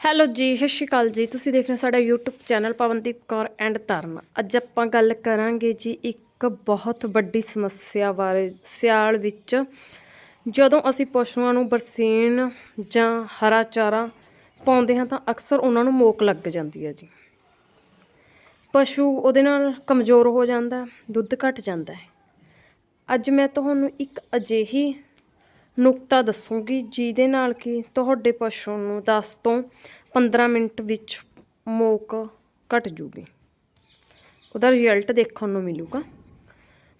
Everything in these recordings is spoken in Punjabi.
ਹੈਲੋ ਜੀ, ਸਤਿ ਸ਼੍ਰੀ ਅਕਾਲ ਜੀ। ਤੁਸੀਂ ਦੇਖ ਰਹੇ ਹੋ ਸਾਡਾ YouTube channel Pavandeep Kaur and Taran ਅੱਜ ਆਪਾਂ ਗੱਲ ਕਰਾਂਗੇ ਜੀ ਇੱਕ ਬਹੁਤ ਵੱਡੀ ਸਮੱਸਿਆ ਬਾਰੇ, ਸਿਆਲ ਵਿੱਚ। ਜਦੋਂ ਅਸੀਂ ਪਸ਼ੂਆਂ ਨੂੰ ਬਰਸੀਨ ਜਾਂ ਹਰਾ ਚਾਰਾ ਪਾਉਂਦੇ ਹਾਂ ਤਾਂ ਅਕਸਰ ਉਹਨਾਂ ਨੂੰ ਮੋਕ ਲੱਗ ਜਾਂਦੀ ਹੈ ਜੀ। ਪਸ਼ੂ ਉਹਦੇ ਨਾਲ ਕਮਜ਼ੋਰ ਹੋ ਜਾਂਦਾ, ਦੁੱਧ ਘਟ ਜਾਂਦਾ ਹੈ। ਅੱਜ ਮੈਂ ਤੁਹਾਨੂੰ ਇੱਕ ਅਜਿਹੀ ਨੁਕਤਾ ਦੱਸੂਗੀ ਜਿਹਦੇ ਨਾਲ ਕਿ ਤੁਹਾਡੇ ਪਸ਼ੂ ਨੂੰ 10 ਤੋਂ 15 ਮਿੰਟ ਵਿੱਚ ਮੋਕ ਘਟ ਜੂਗੀ। ਉਹਦਾ ਰਿਜ਼ਲਟ ਦੇਖਣ ਨੂੰ ਮਿਲੂਗਾ।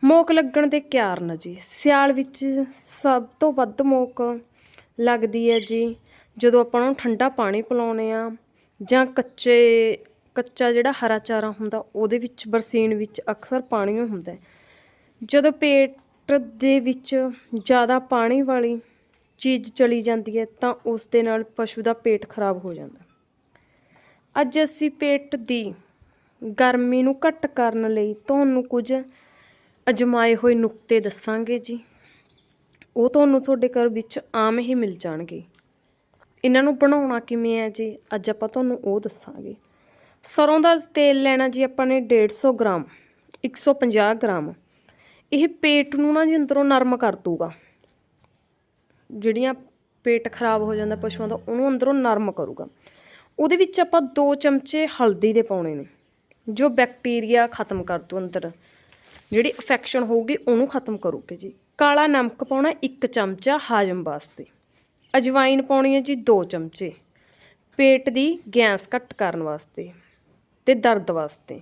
ਮੋਕ ਲੱਗਣ ਦੇ ਕਾਰਨ ਜੀ, ਸਿਆਲ ਵਿੱਚ ਸਭ ਤੋਂ ਵੱਧ ਮੋਕ ਲੱਗਦੀ ਹੈ ਜੀ, ਜਦੋਂ ਆਪਾਂ ਨੂੰ ਠੰਡਾ ਪਾਣੀ ਪਿਲਾਉਂਦੇ ਆ ਜਾਂ ਕੱਚੇ, ਕੱਚਾ ਜਿਹੜਾ ਹਰਾ ਚਾਰਾ ਹੁੰਦਾ, ਉਹਦੇ ਵਿੱਚ ਬਰਸੀਨ ਵਿੱਚ ਅਕਸਰ ਪਾਣੀ ਹੁੰਦਾ ਜਦੋਂ ਪੇਟ ਦੇ ਵਿੱਚ ਜ਼ਿਆਦਾ ਪਾਣੀ ਵਾਲੀ ਚੀਜ਼ ਚਲੀ ਜਾਂਦੀ ਹੈ ਤਾਂ ਉਸ ਦੇ ਨਾਲ ਪਸ਼ੂ ਦਾ ਪੇਟ ਖਰਾਬ ਹੋ ਜਾਂਦਾ। ਅੱਜ ਅਸੀਂ ਪੇਟ ਦੀ ਗਰਮੀ ਨੂੰ ਘੱਟ ਕਰਨ ਲਈ ਤੁਹਾਨੂੰ ਕੁਝ ਅਜਮਾਏ ਹੋਏ ਨੁਕਤੇ ਦੱਸਾਂਗੇ ਜੀ। ਉਹ ਤੁਹਾਨੂੰ ਤੁਹਾਡੇ ਘਰ ਵਿੱਚ ਆਮ ਹੀ ਮਿਲ ਜਾਣਗੇ। ਇਹਨਾਂ ਨੂੰ ਬਣਾਉਣਾ ਕਿਵੇਂ ਹੈ ਜੀ, ਅੱਜ ਆਪਾਂ ਤੁਹਾਨੂੰ ਉਹ ਦੱਸਾਂਗੇ। ਸਰੋਂ ਦਾ ਤੇਲ ਲੈਣਾ ਜੀ ਆਪਾਂ ਨੇ 150 ਗ੍ਰਾਮ 150 ਗ੍ਰਾਮ। ਇਹ ਪੇਟ ਨੂੰ ਨਾ ਜੀ ਅੰਦਰੋਂ ਨਰਮ ਕਰ ਦੂਗਾ ਜਿਹੜੀਆਂ ਪੇਟ ਖਰਾਬ ਹੋ ਜਾਂਦਾ ਪਸ਼ੂਆਂ ਦਾ, ਉਹਨੂੰ ਅੰਦਰੋਂ ਨਰਮ ਕਰੂਗਾ। ਉਹਦੇ ਵਿੱਚ ਆਪਾਂ 2 ਚਮਚੇ ਹਲਦੀ ਦੇ ਪਾਉਣੇ ਨੇ, ਜੋ ਬੈਕਟੀਰੀਆ ਖਤਮ ਕਰ ਦੂ ਅੰਦਰ। ਜਿਹੜੀ ਇਨਫੈਕਸ਼ਨ ਹੋਊਗੀ, ਉਹਨੂੰ ਖਤਮ ਕਰੂਗੇ ਜੀ। ਕਾਲਾ ਨਮਕ ਪਾਉਣਾ 1 ਚਮਚਾ ਹਾਜਮ ਵਾਸਤੇ। ਅਜਵਾਈਨ ਪਾਉਣੀ ਹੈ ਜੀ 2 ਚਮਚੇ। ਪੇਟ ਦੀ ਗੈਸ ਘੱਟ ਕਰਨ ਵਾਸਤੇ ਤੇ ਦਰਦ ਵਾਸਤੇ।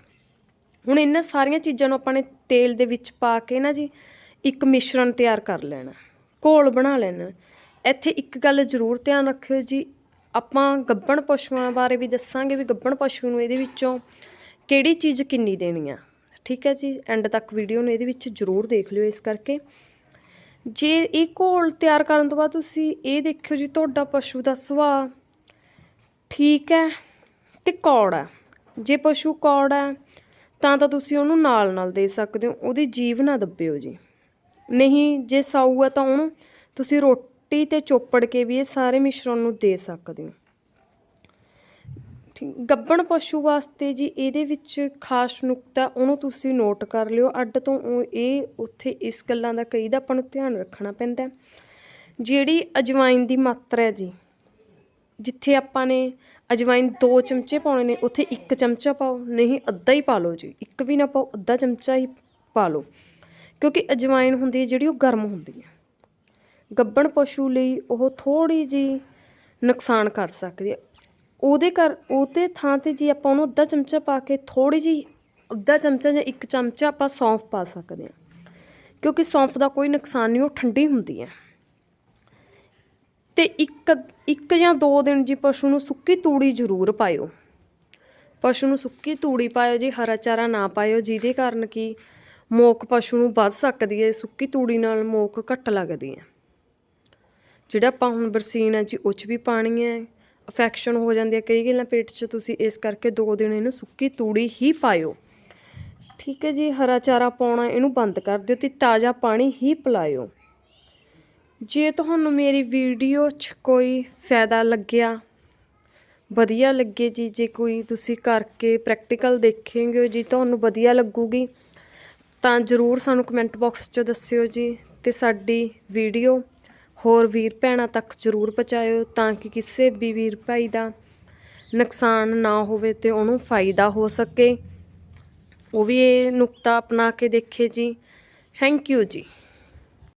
ਹੁਣ ਇਹਨਾਂ ਸਾਰੀਆਂ ਚੀਜ਼ਾਂ ਨੂੰ ਆਪਾਂ ਨੇ ਤੇਲ ਦੇ ਵਿੱਚ ਪਾ ਕੇ ਨਾ ਜੀ, ਇੱਕ ਮਿਸ਼ਰਣ ਤਿਆਰ ਕਰ ਲੈਣਾ, ਘੋਲ ਬਣਾ ਲੈਣਾ। ਇੱਥੇ ਇੱਕ ਗੱਲ ਜ਼ਰੂਰ ਧਿਆਨ ਰੱਖਿਓ ਜੀ, ਆਪਾਂ ਗੱਬਣ ਪਸ਼ੂਆਂ ਬਾਰੇ ਵੀ ਦੱਸਾਂਗੇ ਵੀ ਗੱਬਣ ਪਸ਼ੂ ਨੂੰ ਇਹਦੇ ਵਿੱਚੋਂ ਕਿਹੜੀ ਚੀਜ਼ ਕਿੰਨੀ ਦੇਣੀ ਆ, ਠੀਕ ਹੈ ਜੀ? ਐਂਡ ਤੱਕ ਵੀਡੀਓ ਨੂੰ ਇਹਦੇ ਵਿੱਚ ਜ਼ਰੂਰ ਦੇਖ ਲਿਓ ਇਸ ਕਰਕੇ। ਜੇ ਇਹ ਘੋਲ ਤਿਆਰ ਕਰਨ ਤੋਂ ਬਾਅਦ ਤੁਸੀਂ ਇਹ ਦੇਖਿਓ ਜੀ, ਤੁਹਾਡਾ ਪਸ਼ੂ ਦਾ ਸੁਭਾਅ ਠੀਕ ਹੈ ਤੇ ਕੌੜ ਹੈ। ਜੇ ਪਸ਼ੂ ਕੌੜ ਹੈ ਤਾਂ ਤਾਂ ਤੁਸੀਂ ਉਹਨੂੰ ਨਾਲ ਨਾਲ ਦੇ ਸਕਦੇ ਹੋ, ਉਹਦੀ ਜੀਭ ਨਾ ਦੱਬਿਓ ਜੀ। ਨਹੀਂ, ਜੇ ਸਾਊ ਹੈ ਤਾਂ ਉਹਨੂੰ ਤੁਸੀਂ ਰੋਟੀ ਤੇ ਚੋਪੜ ਕੇ ਵੀ ਇਹ ਸਾਰੇ ਮਿਸ਼ਰਣ ਨੂੰ ਦੇ ਸਕਦੇ ਹੋ। ਗੱਬਣ ਪਸ਼ੂ ਵਾਸਤੇ ਜੀ ਇਹਦੇ ਵਿੱਚ ਖਾਸ ਨੁਕਤਾ ਉਹਨੂੰ ਤੁਸੀਂ ਨੋਟ ਕਰ ਲਿਓ, ਅੱਡ ਤੋਂ ਉਹ ਇਹ ਉੱਥੇ ਇਸ ਗੱਲਾਂ ਦਾ ਕਈ ਦਾ ਆਪਾਂ ਨੂੰ ਧਿਆਨ ਰੱਖਣਾ ਪੈਂਦਾ। ਜਿਹੜੀ ਅਜਵਾਇਨ ਦੀ ਮਾਤਰਾ ਹੈ ਜੀ ਜਿੱਥੇ ਆਪਾਂ ਨੇ ਅਜਵਾਇਨ ਦੋ ਚਮਚੇ ਪਾਉਣੇ ਨੇ, ਉੱਥੇ ਇੱਕ ਚਮਚਾ ਪਾਓ, ਨਹੀਂ ਅੱਧਾ ਹੀ ਪਾ ਲਓ ਜੀ। ਇੱਕ ਵੀ ਨਾ ਪਾਓ, ਅੱਧਾ ਚਮਚਾ ਹੀ ਪਾ ਲਓ। ਕਿਉਂਕਿ ਅਜਵਾਇਨ ਹੁੰਦੀ ਹੈ ਜਿਹੜੀ ਉਹ ਗਰਮ ਹੁੰਦੀ ਹੈ। ਗੱਬਣ ਪਸ਼ੂ ਲਈ ਉਹ ਥੋੜੀ ਜੀ ਨੁਕਸਾਨ ਕਰ ਸਕਦੀ ਹੈ। ਉਹਦੇ ਕਰ ਉਹਦੇ ਥਾਂ ਤੇ ਜੀ ਆਪਾਂ ਉਹਨੂੰ ਅੱਧਾ ਚਮਚਾ ਪਾ ਕੇ ਥੋੜੀ ਜੀ ਅੱਧਾ ਚਮਚਾ ਜਾਂ ਇੱਕ ਚਮਚਾ ਆਪਾਂ ਸੌਂਫ ਪਾ ਸਕਦੇ ਹਾਂ। ਕਿਉਂਕਿ ਸੌਂਫ ਦਾ ਕੋਈ ਨੁਕਸਾਨ ਨਹੀਂ, ਉਹ ਠੰਡੀ ਹੁੰਦੀ ਹੈ। ਤੇ ਇੱਕ ਇੱਕ ਜਾਂ ਦੋ ਦਿਨ ਜੀ ਪਸ਼ੂ ਨੂੰ ਸੁੱਕੀ ਤੂੜੀ ਜ਼ਰੂਰ ਪਾਇਓ। ਪਸ਼ੂ ਨੂੰ ਸੁੱਕੀ ਤੂੜੀ ਪਾਇਓ ਜੀ, ਹਰਾ ਚਾਰਾ ਨਾ ਪਾਇਓ, ਜਿਹਦੇ ਕਾਰਨ ਕਿ ਮੋਕ ਪਸ਼ੂ ਨੂੰ ਵੱਧ ਸਕਦੀ ਹੈ, ਸੁੱਕੀ ਤੂੜੀ ਨਾਲ ਮੋਕ ਘੱਟ ਲੱਗਦੀ ਹੈ। ਜਿਹੜਾ ਆਪਾਂ ਹੁਣ ਬਰਸੀਨ ਹੈ ਜੀ, ਉਹ 'ਚ ਵੀ ਪਾਣੀ ਹੈ ਅਫੈਕਸ਼ਨ ਹੋ ਜਾਂਦੀ ਹੈ। ਕਈ ਗੱਲਾਂ ਪੇਟ 'ਚ ਤੁਸੀਂ ਇਸ ਕਰਕੇ ਦੋ ਦਿਨ ਇਹਨੂੰ ਸੁੱਕੀ ਤੂੜੀ ਹੀ ਪਾਇਓ। ਠੀਕ ਹੈ ਜੀ, ਹਰਾ ਚਾਰਾ ਪਾਉਣਾ ਇਹਨੂੰ ਬੰਦ ਕਰ ਦਿਓ ਤੇ ਤਾਜ਼ਾ ਪਾਣੀ ਹੀ ਪਿਲਾਇਓ। ਜੇ ਤੁਹਾਨੂੰ ਮੇਰੀ ਵੀਡੀਓ 'ਚ ਕੋਈ ਫਾਇਦਾ ਲੱਗਿਆ, ਵਧੀਆ ਲੱਗੇ ਜੀ, ਜੇ ਕੋਈ ਤੁਸੀਂ ਕਰਕੇ ਪ੍ਰੈਕਟੀਕਲ ਦੇਖੇਂਗੇ ਜੀ, ਤੁਹਾਨੂੰ ਵਧੀਆ ਲੱਗੂਗੀ, ਤਾਂ ਜਰੂਰ ਸਾਨੂੰ ਕਮੈਂਟ ਬਾਕਸ 'ਚ ਦੱਸਿਓ ਜੀ ਤੇ ਸਾਡੀ ਵੀਡੀਓ ਹੋਰ ਵੀਰ ਭੈਣਾਂ ਤੱਕ ਜਰੂਰ ਪਹੁੰਚਾਇਓ ਤਾਂ ਕਿ ਕਿਸੇ ਵੀ ਵੀਰ ਭਾਈ ਦਾ ਨੁਕਸਾਨ ਨਾ ਹੋਵੇ ਤੇ ਉਹਨੂੰ ਫਾਇਦਾ ਹੋ ਸਕੇ। ਉਹ ਵੀ ਇਹ ਨੁਕਤਾ ਅਪਣਾ ਕੇ ਦੇਖੇ ਜੀ। ਥੈਂਕ ਯੂ ਜੀ।